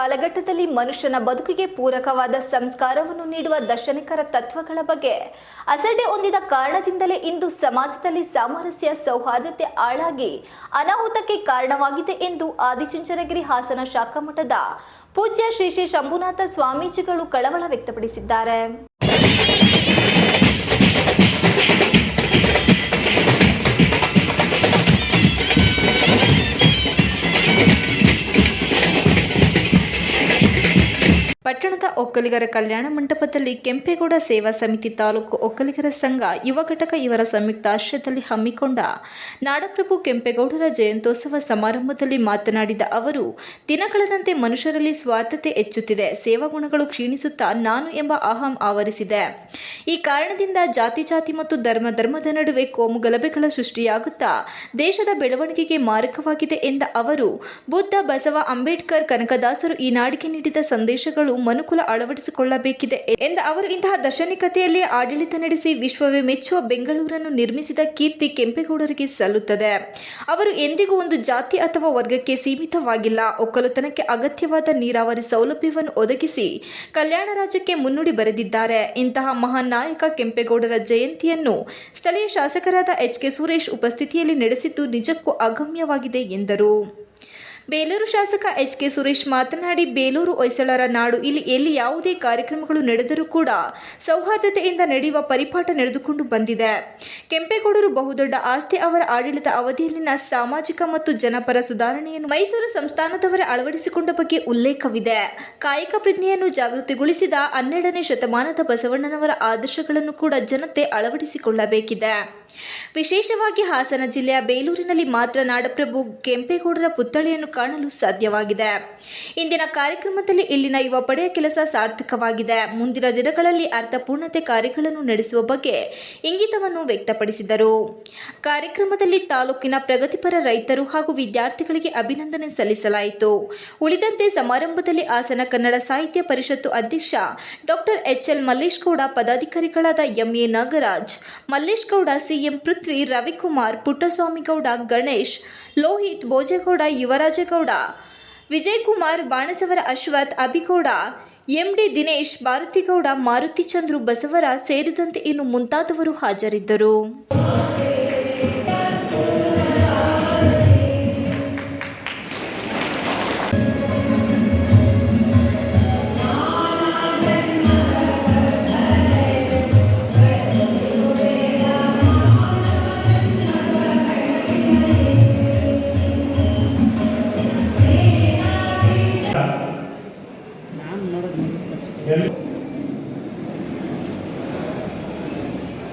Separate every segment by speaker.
Speaker 1: ಕಾಲಘಟ್ಟದಲ್ಲಿ ಮನುಷ್ಯನ ಬದುಕಿಗೆ ಪೂರಕವಾದ ಸಂಸ್ಕಾರವನ್ನು ನೀಡುವ ದರ್ಶನಿಕರ ತತ್ವಗಳ ಬಗ್ಗೆ ಅಸಡ್ಡೆ ಹೊಂದಿದ ಕಾರಣದಿಂದಲೇ ಇಂದು ಸಮಾಜದಲ್ಲಿ ಸಾಮರಸ್ಯ ಸೌಹಾರ್ದತೆ ಆಳಾಗಿ ಅನಾಹುತಕ್ಕೆ ಕಾರಣವಾಗಿದೆ ಎಂದು ಆದಿಚುಂಚನಗಿರಿ ಹಾಸನ ಶಾಖಾ ಮಠದ ಪೂಜ್ಯ ಶ್ರೀ ಶ್ರೀ ಶಂಭುನಾಥ ಸ್ವಾಮೀಜಿಗಳು ಕಳವಳ ವ್ಯಕ್ತಪಡಿಸಿದ್ದಾರೆ. ಪಟ್ಟಣದ ಒಕ್ಕಲಿಗರ ಕಲ್ಯಾಣ ಮಂಟಪದಲ್ಲಿ ಕೆಂಪೇಗೌಡ ಸೇವಾ ಸಮಿತಿ ತಾಲೂಕು ಒಕ್ಕಲಿಗರ ಸಂಘ ಯುವ ಘಟಕ ಇವರ ಸಂಯುಕ್ತ ಆಶ್ರಯದಲ್ಲಿ ಹಮ್ಮಿಕೊಂಡ ನಾಡಪ್ರಭು ಕೆಂಪೇಗೌಡರ ಜಯಂತ್ಯೋತ್ಸವ ಸಮಾರಂಭದಲ್ಲಿ ಮಾತನಾಡಿದ ಅವರು ದಿನಕಳೆದಂತೆ ಮನುಷ್ಯರಲ್ಲಿ ಸ್ವಾರ್ಥತೆ ಹೆಚ್ಚುತ್ತಿದೆ, ಸೇವಾ ಗುಣಗಳು ಕ್ಷೀಣಿಸುತ್ತಾ ನಾನು ಎಂಬ ಅಹಂ ಆವರಿಸಿದೆ. ಈ ಕಾರಣದಿಂದ ಜಾತಿ ಜಾತಿ ಮತ್ತು ಧರ್ಮ, ಧರ್ಮದ ನಡುವೆ ಕೋಮು ಗಲಭೆಗಳ ಸೃಷ್ಟಿಯಾಗುತ್ತಾ ದೇಶದ ಬೆಳವಣಿಗೆಗೆ ಮಾರಕವಾಗಿದೆ ಎಂದ ಅವರು, ಬುದ್ಧ ಬಸವ ಅಂಬೇಡ್ಕರ್ ಕನಕದಾಸರು ಈ ನಾಡಿಗೆ ನೀಡಿದ ಸಂದೇಶಗಳು ಮನುಕುಲ ಅಳವಡಿಸಿಕೊಳ್ಳಬೇಕಿದೆ ಎಂದ ಅವರು, ಇಂತಹ ದರ್ಶನಿಕತೆಯಲ್ಲಿ ಆಡಳಿತ ನಡೆಸಿ ವಿಶ್ವವೇ ಮೆಚ್ಚುವ ಬೆಂಗಳೂರನ್ನು ನಿರ್ಮಿಸಿದ ಕೀರ್ತಿ ಕೆಂಪೇಗೌಡರಿಗೆ ಸಲ್ಲುತ್ತದೆ. ಅವರು ಎಂದಿಗೂ ಒಂದು ಜಾತಿ ಅಥವಾ ವರ್ಗಕ್ಕೆ ಸೀಮಿತವಾಗಿಲ್ಲ. ಒಕ್ಕಲುತನಕ್ಕೆ ಅಗತ್ಯವಾದ ನೀರಾವರಿ ಸೌಲಭ್ಯವನ್ನು ಒದಗಿಸಿ ಕಲ್ಯಾಣ ರಾಜ್ಯಕ್ಕೆ ಮುನ್ನುಡಿ ಬರೆದಿದ್ದಾರೆ. ಇಂತಹ ಮಹಾನ್ ನಾಯಕ ಕೆಂಪೇಗೌಡರ ಜಯಂತಿಯನ್ನು ಸ್ಥಳೀಯ ಶಾಸಕರಾದ ಎಚ್ ಕೆ ಸುರೇಶ್ ಉಪಸ್ಥಿತಿಯಲ್ಲಿ ನಡೆಸಿದ್ದು ನಿಜಕ್ಕೂ ಅಗಮ್ಯವಾಗಿದೆ ಎಂದರು. ಬೇಲೂರು ಶಾಸಕ ಎಚ್ ಕೆ ಸುರೇಶ್ ಮಾತನಾಡಿ, ಬೇಲೂರು ಹೊಯ್ಸಳರ ನಾಡು ಇಲ್ಲಿ ಎಲ್ಲಿ ಯಾವುದೇ ಕಾರ್ಯಕ್ರಮಗಳು ನಡೆದರೂ ಕೂಡ ಸೌಹಾರ್ದತೆಯಿಂದ ನಡೆಯುವ ಪರಿಪಾಠ ನಡೆದುಕೊಂಡು ಬಂದಿದೆ. ಕೆಂಪೇಗೌಡರು ಬಹುದೊಡ್ಡ ಆಸ್ತಿ ಅವರ ಆಡಳಿತ ಅವಧಿಯಲ್ಲಿನ ಸಾಮಾಜಿಕ ಮತ್ತು ಜನಪರ ಸುಧಾರಣೆಯನ್ನು ಮೈಸೂರು ಸಂಸ್ಥಾನದವರ ಅಳವಡಿಸಿಕೊಂಡ ಬಗ್ಗೆ ಉಲ್ಲೇಖವಿದೆ. ಕಾಯಕ ಪ್ರಜ್ಞೆಯನ್ನು ಜಾಗೃತಿಗೊಳಿಸಿದ ಹನ್ನೆರಡನೇ ಶತಮಾನದ ಬಸವಣ್ಣನವರ ಆದರ್ಶಗಳನ್ನು ಕೂಡ ಜನತೆ ಅಳವಡಿಸಿಕೊಳ್ಳಬೇಕಿದೆ. ವಿಶೇಷವಾಗಿ ಹಾಸನ ಜಿಲ್ಲೆಯ ಬೇಲೂರಿನಲ್ಲಿ ಮಾತ್ರ ನಾಡಪ್ರಭು ಕೆಂಪೇಗೌಡರ ಪುತ್ಥಳಿಯನ್ನು ಕಾಣಲು ಸಾಧ್ಯವಾಗಿದೆ. ಇಂದಿನ ಕಾರ್ಯಕ್ರಮದಲ್ಲಿ ಇಲ್ಲಿನ ಯುವ ಪಡೆಯ ಕೆಲಸ ಸಾರ್ಥಕವಾಗಿದೆ. ಮುಂದಿನ ದಿನಗಳಲ್ಲಿ ಅರ್ಥಪೂರ್ಣತೆ ಕಾರ್ಯಗಳನ್ನು ನಡೆಸುವ ಬಗ್ಗೆ ಇಂಗಿತವನ್ನು ವ್ಯಕ್ತಪಡಿಸಿದರು. ಕಾರ್ಯಕ್ರಮದಲ್ಲಿ ತಾಲೂಕಿನ ಪ್ರಗತಿಪರ ರೈತರು ಹಾಗೂ ವಿದ್ಯಾರ್ಥಿಗಳಿಗೆ ಅಭಿನಂದನೆ ಸಲ್ಲಿಸಲಾಯಿತು. ಉಳಿದಂತೆ ಸಮಾರಂಭದಲ್ಲಿ ಹಾಸನ ಕನ್ನಡ ಸಾಹಿತ್ಯ ಪರಿಷತ್ತು ಅಧ್ಯಕ್ಷ doctor H L Mallesh Gowda, ಪದಾಧಿಕಾರಿಗಳಾದ M A Nagaraj, Mallesh Gowda C M Prithvi, Ravikumar Puttaswamygowda Ganesh, Lohith Bhojegowda, Yuvarajagowda, Vijayakumar, Banasavara Ashwath, Abhigowda, M D Dinesh, Bharathigowda, Maruthi Chandru Basavara ಸೇರಿದಂತೆ ಇನ್ನು ಮುಂತಾದವರು ಹಾಜರಿದ್ದರು.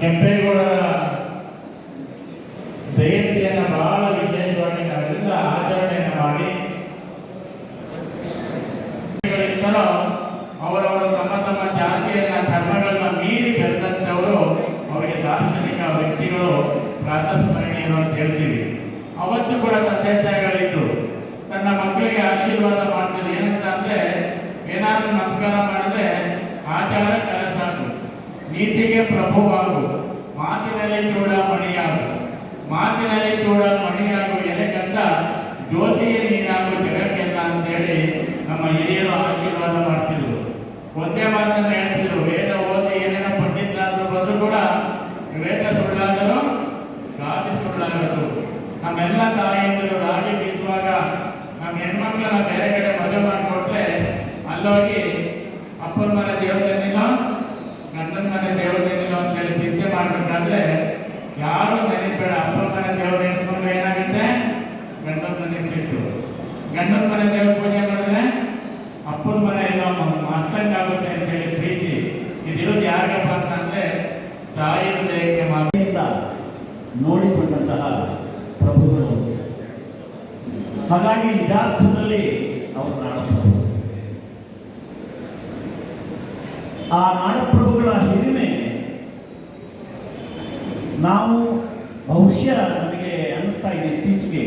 Speaker 2: ಕೆಂಪೇಗೌಡರ ಜಯಂತಿಯನ್ನು ಬಹಳ ವಿಶೇಷವಾಗಿ ನಾವೆಲ್ಲ ಆಚರಣೆಯನ್ನು ಮಾಡಿ ಅವರವರು ತಮ್ಮ ತಮ್ಮ ಜಾತಿಯನ್ನ, ಧರ್ಮಗಳನ್ನ ಮೀರಿ ಬೆಳೆದಂಥವರು ಅವರಿಗೆ ದಾರ್ಶನಿಕ ವ್ಯಕ್ತಿಗಳು ಪ್ರಾತಸ್ಮರಣೀಯರು ಅಂತ ಹೇಳ್ತೀವಿ. ಅವತ್ತು ಕೂಡ ತಂದೆ ತಾಯಿಗಳಿದ್ದು, ತನ್ನ ಮಕ್ಕಳಿಗೆ ಆಶೀರ್ವಾದ ಮಾಡ್ತಿದ್ರು. ಏನಂತ ಅಂದ್ರೆ, ಏನಾದ್ರೂ ನಮಸ್ಕಾರ ಮಾಡಿದ್ರೆ ಆಚಾರ ನೀತಿಗೆ ಪ್ರಭುವಾಗು. ಮಾತಿನಲ್ಲಿ ಚೂಡ ಮಣಿಯಾಗು. ಮಾತಿನಲ್ಲಿ ಚೂಡ ಮಣಿಯಾಗು ಎಲೆಗಂತ ಜ್ಯೋತಿಯ ನೀನಾಗು ಜಗಕ್ಕೆಲ್ಲ ಅಂತೇಳಿ ನಮ್ಮ ಹಿರಿಯರು ಆಶೀರ್ವಾದ ಮಾಡ್ತಿದ್ರು. ಒಂದೇ ಮಾತನ್ನು ಹೇಳ್ತಿದ್ರು, ವೇದ ಓದಿ ಏನೇನೋ ಪಂಡಿತರಾದ್ರು ಬಂದ್ರು ಕೂಡ ವೇದ ಸುಳ್ಳಾದರೂ ಗಾದಿ ಸುಳ್ಳಾಗದು. ನಮ್ಮೆಲ್ಲ ತಾಯಿಯಿಂದಲೂ ರಾಗಿ ಬೀಸುವಾಗ ನಮ್ಮ ಹೆಣ್ಮಕ್ಳನ್ನ ಬೇರೆ ಕಡೆ ಮದುವೆ ಮಾಡಿಕೊಟ್ರೆ ಅಲ್ಲೋಗಿ ಅಪ್ಪನ ಮನೆ ದೇವ್ರದೇನಿಲ್ಲ ಗಂಡನ ಮನೆ ದೇವ್ರದೇನಿಲ್ಲ ಅಂತೇಳಿ ಚಿಂತೆ ಮಾಡ್ಬೇಕಾದ್ರೆ ಯಾರು ನೆನಪೇಡ ಅಪ್ಪನ ಮನೆ ದೇವ್ರ ನೆನೆಸ್ಕೊಂಡ್ರೆ ಏನಾಗುತ್ತೆ? ಗಂಡನ ಮನೆ ಸಿಟ್ಟು. ಗಂಡನ ಮನೆ ದೇವ್ರ ಪೂಜೆ ಮಾಡಿದ್ರೆ ಅಪ್ಪನ ಮನೆ ಇಲ್ಲ ಅಂತ ಹೇಳಿ ಪ್ರೀತಿ. ಇದಿರೋದು ಯಾರಿಗಪ್ಪ ಅಂತಂದ್ರೆ ತಾಯಿ ಹೃದಯಕ್ಕೆ ಮಾತ್ರ.
Speaker 3: ನೋಡಿಕೊಂಡಂತಹ ಪ್ರಭುಗಳು. ಹಾಗಾಗಿ ನಿಜಾರ್ಥದಲ್ಲಿ ಅವರು ನಾಡಪ್ರಭು. ಆ ನಾಡಪ್ರಭುಗಳ ನಾವು ಬಹುಶಃ ನಮಗೆ ಅನ್ನಿಸ್ತಾ ಇದೆ ಇತ್ತೀಚೆಗೆ.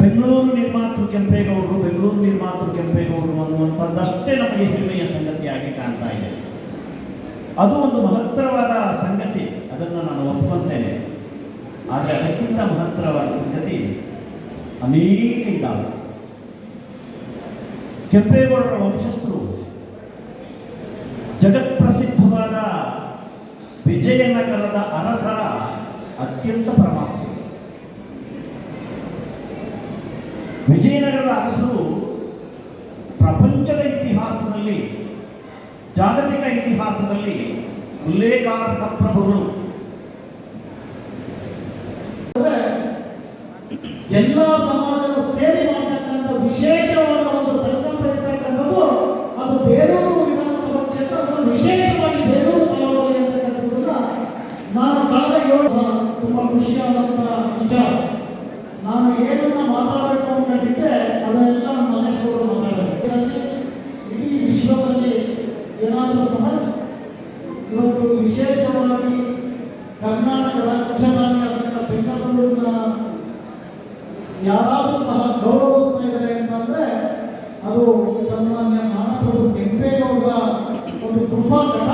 Speaker 3: ಬೆಂಗಳೂರು ನಿರ್ಮಾತೃ ಕೆಂಪೇಗೌಡರು, ಬೆಂಗಳೂರು ನಿರ್ಮಾತೃ ಕೆಂಪೇಗೌಡರು ಅನ್ನುವಂಥದ್ದಷ್ಟೇ ನಮಗೆ ಹೆಮ್ಮೆಯ ಸಂಗತಿಯಾಗಿ ಕಾಣ್ತಾ ಇದೆ. ಅದು ಒಂದು ಮಹತ್ತರವಾದ ಸಂಗತಿ, ಅದನ್ನು ನಾನು ಒಪ್ಕೊಂತೇನೆ ಆದರೆ ಅದಕ್ಕಿಂತ ಮಹತ್ತರವಾದ ಸಂಗತಿ ಅನೇಕ ಇದ್ದಾವೆ ಕೆಂಪೇಗೌಡರ ವಂಶಸ್ಥರು ಜಗತ್ಪ್ರಸಿದ್ಧವಾದ ವಿಜಯನಗರದ ಅರಸರ ಅತ್ಯಂತ ಪರಮಾಪ್ತರು ವಿಜಯನಗರದ ಅರಸರು ಪ್ರಪಂಚದ ಇತಿಹಾಸದಲ್ಲಿ ಜಾಗತಿಕ ಇತಿಹಾಸದಲ್ಲಿ ಉಲ್ಲೇಖಾರ್ಹ ಪ್ರಭುಗಳು
Speaker 4: ಎಲ್ಲ ಸಮಾಜದ ವಿಚಾರ. ನಾನು ಏನನ್ನ ಮಾತಾಡಬೇಕು ಅಂದ್ಕೊಂಡಿದ್ದೆ ಅದನ್ನೆಲ್ಲ ನಮ್ಮ ಮನೇಶ್ವರು ಮಾತಾಡಿದ್ರು ಇಡೀ ವಿಶ್ವದಲ್ಲಿ ಏನಾದರೂ ಸಹ ಇವತ್ತು ವಿಶೇಷವಾಗಿ ಕರ್ನಾಟಕ ರಾಜಧಾನಿ ಆದಂಥ ಬೆಂಗಳೂರಿನ ಯಾರಾದರೂ ಸಹ ಗೌರವಿಸ್ತಾ ಇದ್ದಾರೆ ಅಂತಂದ್ರೆ ಅದು ಸನ್ಮಾನ್ಯ ನಾಡಪ್ರಭು ಕೆಂಪೇಗೌಡರ ಒಂದು ಕೃಪಾ ಘಟ